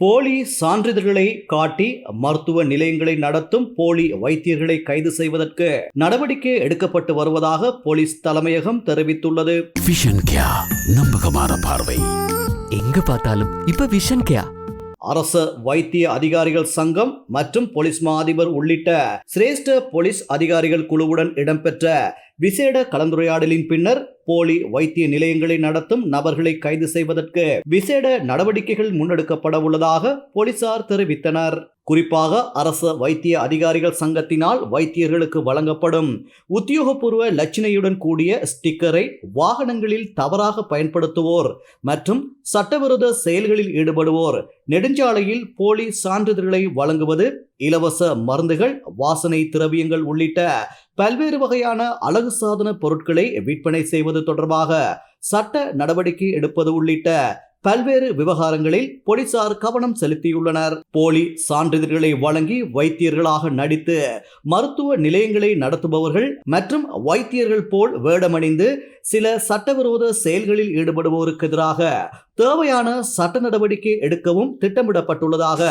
போலி சான்றிதழ்களை காட்டி மருத்துவ நிலையங்களை நடத்தும் போலி வைத்தியர்களை கைது செய்வதற்கு நடவடிக்கை எடுக்கப்பட்டு வருவதாக போலீஸ் தலைமையகம் தெரிவித்துள்ளது. விஷன் கியா நம்பகமான பார்வை. எங்க பார்த்தாலும் இப்ப விஷன் கேயா அரச வைத்திய அதிகாரிகள் சங்கம் மற்றும் போலீஸ் மா அதிபர் உள்ளிட்ட சிரேஷ்ட போலீஸ் அதிகாரிகள் குழுவுடன் இடம்பெற்ற விசேட கலந்துரையாடலின் பின்னர் போலி வைத்திய நிலையங்களை நடத்தும் நபர்களை கைது செய்வதற்கு விசேட நடவடிக்கைகள் முன்னெடுக்கப்பட உள்ளதாக போலீசார் தெரிவித்தனர். குறிப்பாக அரச வைத்திய அதிகாரிகள் சங்கத்தினால் வைத்தியர்களுக்கு வழங்கப்படும் உத்தியோகபூர்வ லட்சணையுடன் கூடிய ஸ்டிக்கரை வாகனங்களில் தவறாக பயன்படுத்துவோர் மற்றும் சட்டவிரோத செயல்களில் ஈடுபடுவோர் நெடுஞ்சாலையில் போலி சான்றிதழ்களை வழங்குவது இலவச மருந்துகள் வாசனை திரவியங்கள் உள்ளிட்ட பல்வேறு வகையான அழகு சாதன பொருட்களை விற்பனை செய்வது தொடர்பாக சட்ட நடவடிக்கை எடுப்பது உள்ளிட்ட பல்வேறு விவகாரங்களில் போலீசார் கவனம் செலுத்தியுள்ளனர். போலி சான்றிதழ்களை வழங்கி வைத்தியர்களாக நடித்து மருத்துவ நிலையங்களை நடத்துபவர்கள் மற்றும் வைத்தியர்கள் போல் வேடமணிந்து சில சட்டவிரோத செயல்களில் ஈடுபடுவோருக்கு எதிராக தேவையான சட்ட நடவடிக்கை எடுக்கவும் திட்டமிடப்பட்டுள்ளதாக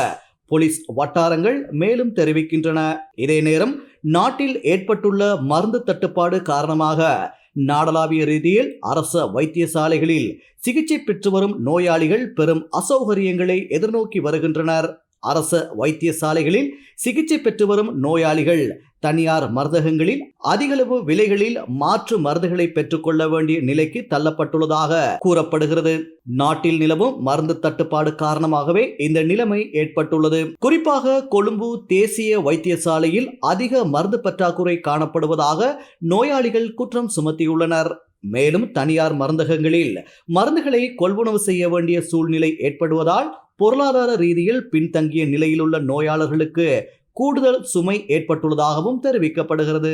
போலீஸ் வட்டாரங்கள் மேலும் தெரிவிக்கின்றன. இதே நேரம் நாட்டில் ஏற்பட்டுள்ள மருந்து தட்டுப்பாடு காரணமாக நாடளாவிய ரீதியில் அரச வைத்தியசாலைகளில் சிகிச்சை பெற்று வரும் நோயாளிகள் பெரும் அசௌகரியங்களை எதிர்நோக்கி வருகின்றனர். அரச வைத்தியசாலைகளில் சிகிச்சை பெற்று வரும் நோயாளிகள் தனியார் மருந்தகங்களில் அதிகளவு விலைகளில் மாற்று மருந்துகளை பெற்றுக்கொள்ள வேண்டிய நிலைக்கு தள்ளப்பட்டுள்ளதாக கூறப்படுகிறது. நாட்டில் நிலவும் மருந்து தட்டுப்பாடு காரணமாகவே இந்த நிலைமை ஏற்பட்டுள்ளது. குறிப்பாக கொழும்பு தேசிய வைத்தியசாலையில் அதிக மருந்து பற்றாக்குறை காணப்படுவதாக நோயாளிகள் குற்றம் சுமத்தியுள்ளனர். மேலும் தனியார் மருந்தகங்களில் மருந்துகளை கொள்வனவு செய்ய வேண்டிய சூழ்நிலை ஏற்படுவதால் பொருளாதார ரீதியில் பின்தங்கிய நிலையிலுள்ள நோயாளர்களுக்கு கூடுதல் சுமை ஏற்பட்டுள்ளதாகவும் தெரிவிக்கப்படுகிறது.